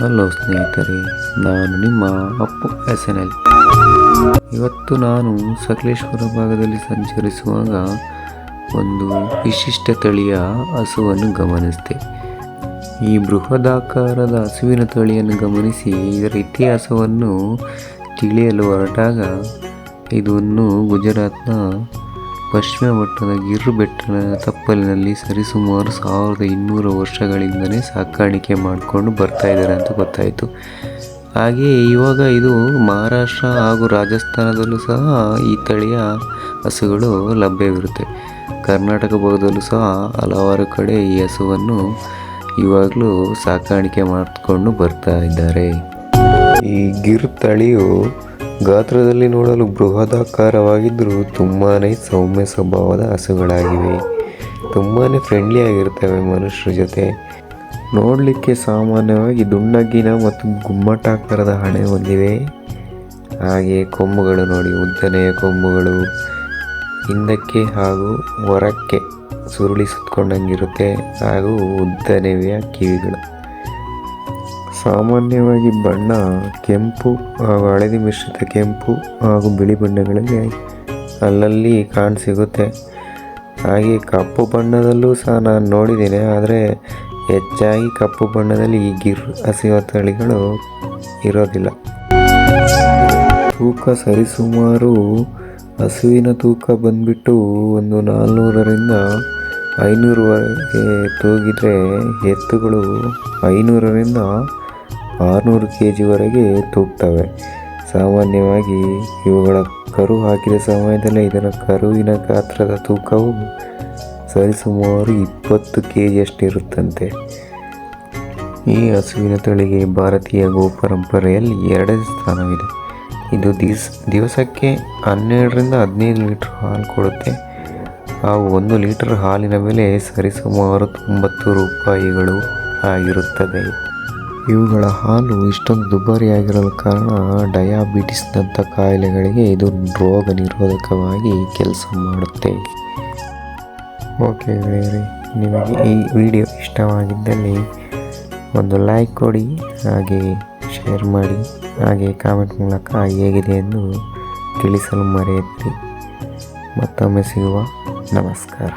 Hello ಸ್ನೇಹಿತರೆ, ನಾನು ನಿಮ್ಮ ಅಪ್ಪು ಎಸ್ ಎನ್ ಎಲ್. ಇವತ್ತು ನಾನು ಸಕಲೇಶ್ವರ ಭಾಗದಲ್ಲಿ ಸಂಚರಿಸುವಾಗ ಒಂದು ವಿಶಿಷ್ಟ ತಳಿಯ ಹಸುವನ್ನು ಗಮನಿಸಿದೆ. ಈ ಬೃಹದಾಕಾರದ ಹಸುವಿನ ತಳಿಯನ್ನು ಗಮನಿಸಿ ಇದರ ಇತಿಹಾಸವನ್ನು ತಿಳಿಯಲು ಹೊರಟಾಗ ಇದನ್ನು ಗುಜರಾತ್ನ ಪಶ್ಚಿಮ ಘಟ್ಟದ ಗಿರ್ ಬೆಟ್ಟದ ತಪ್ಪಲಿನಲ್ಲಿ ಸರಿಸುಮಾರು ಸಾವಿರದ ಇನ್ನೂರು ವರ್ಷಗಳಿಂದಲೇ ಸಾಕಾಣಿಕೆ ಮಾಡಿಕೊಂಡು ಬರ್ತಾ ಇದ್ದಾರೆ ಅಂತ ಗೊತ್ತಾಯಿತು. ಹಾಗೆಯೇ ಇವಾಗ ಇದು ಮಹಾರಾಷ್ಟ್ರ ಹಾಗೂ ರಾಜಸ್ಥಾನದಲ್ಲೂ ಸಹ ಈ ತಳಿಯ ಹಸುಗಳು ಲಭ್ಯವಿರುತ್ತೆ. ಕರ್ನಾಟಕ ಭಾಗದಲ್ಲೂ ಸಹ ಹಲವಾರು ಕಡೆ ಈ ಹಸುವನ್ನು ಇವಾಗಲೂ ಸಾಕಾಣಿಕೆ ಮಾಡಿಕೊಂಡು ಬರ್ತಾ ಇದ್ದಾರೆ. ಈ ಗಿರ್ ತಳಿಯು ಗಾತ್ರದಲ್ಲಿ ನೋಡಲು ಬೃಹದಾಕಾರವಾಗಿದ್ದರೂ ತುಂಬಾ ಸೌಮ್ಯ ಸ್ವಭಾವದ ಹಸುಗಳಾಗಿವೆ. ತುಂಬಾ ಫ್ರೆಂಡ್ಲಿ ಆಗಿರ್ತವೆ ಮನುಷ್ಯರ ಜೊತೆ. ನೋಡಲಿಕ್ಕೆ ಸಾಮಾನ್ಯವಾಗಿ ದುಂಡಗಿನ ಮತ್ತು ಗುಮ್ಮಟಾಕಾರದ ಹಣೆ ಹೊಂದಿವೆ. ಹಾಗೆ ಕೊಂಬುಗಳು ನೋಡಿ, ಉದ್ದನೆಯ ಕೊಂಬುಗಳು ಹಿಂದಕ್ಕೆ ಹಾಗೂ ಹೊರಕ್ಕೆ ಸುರುಳಿ ಸುತ್ಕೊಂಡಂಗಿರುತ್ತೆ ಹಾಗೂ ಉದ್ದನೆಯ ಕಿವಿಗಳು. ಸಾಮಾನ್ಯವಾಗಿ ಬಣ್ಣ, ಕೆಂಪು, ಹಾಗೂ ಹಳದಿ ಮಿಶ್ರಿತ ಕೆಂಪು ಹಾಗೂ ಬಿಳಿ ಬಣ್ಣಗಳಲ್ಲಿ ಅಲ್ಲಲ್ಲಿ ಕಾಣಸಿಗುತ್ತೆ ಹಾಗೆ ಕಪ್ಪು ಬಣ್ಣದಲ್ಲೂ ಸಹ ನಾನು ನೋಡಿದ್ದೇನೆ, ಆದರೆ ಹೆಚ್ಚಾಗಿ ಕಪ್ಪು ಬಣ್ಣದಲ್ಲಿ ಈ ಗಿರ್ ಹಸಿವ ತಳಿಗಳು ಇರೋದಿಲ್ಲ. ತೂಕ ಸರಿಸುಮಾರು ಹಸುವಿನ ತೂಕ ಬಂದ್ಬಿಟ್ಟು ಒಂದು ನಾಲ್ನೂರರಿಂದ ಐನೂರವರೆಗೆ ತೂಗಿದರೆ ಎತ್ತುಗಳು ಐನೂರರಿಂದ ಆರುನೂರು ಕೆ ಜಿವರೆಗೆ ತೂಗ್ತವೆ. ಸಾಮಾನ್ಯವಾಗಿ ಇವುಗಳ ಕರು ಹಾಕಿದ ಸಮಯದಲ್ಲಿ ಇದರ ಕರುವಿನ ಗಾತ್ರದ ತೂಕವು ಸರಿಸುಮಾರು ಇಪ್ಪತ್ತು ಕೆ ಜಿಯಷ್ಟಿರುತ್ತಂತೆ ಈ ಹಸುವಿನ ತಳಿಗೆ ಭಾರತೀಯ ಗೋಪರಂಪರೆಯಲ್ಲಿ ಎರಡನೇ ಸ್ಥಾನವಿದೆ. ಇದು ದಿವಸ, ದಿವಸಕ್ಕೆ ಹನ್ನೆರಡರಿಂದ ಹದಿನೈದು ಲೀಟ್ರ್ ಹಾಲು ಕೊಡುತ್ತೆ. ಆ ಒಂದು ಲೀಟರ್ ಹಾಲಿನ ಬೆಲೆ ಸರಿಸುಮಾರು ತೊಂಬತ್ತು ರೂಪಾಯಿಗಳು ಆಗಿರುತ್ತದೆ. ಇವುಗಳ ಹಾಲು ಇಷ್ಟೊಂದು ದುಬಾರಿಯಾಗಿರಲು ಕಾರಣ ಡಯಾಬಿಟಿಸ್ನಂಥ ಕಾಯಿಲೆಗಳಿಗೆ ಇದು ರೋಗ ನಿರೋಧಕವಾಗಿ ಕೆಲಸ ಮಾಡುತ್ತೆ. ಓಕೆ ಗೆಳೆಯರೆ, ನಿಮಗೆ ಈ ವಿಡಿಯೋ ಇಷ್ಟವಾಗಿದ್ದಲ್ಲಿ ಒಂದು ಲೈಕ್ ಕೊಡಿ, ಹಾಗೆ ಶೇರ್ ಮಾಡಿ, ಹಾಗೆ ಕಾಮೆಂಟ್ ಮೂಲಕ ಹೇಗಿದೆ ಎಂದು ತಿಳಿಸಲು ಮರೆಯುತ್ತೆ ಮತ್ತೊಮ್ಮೆ ಸಿಗುವ ನಮಸ್ಕಾರ.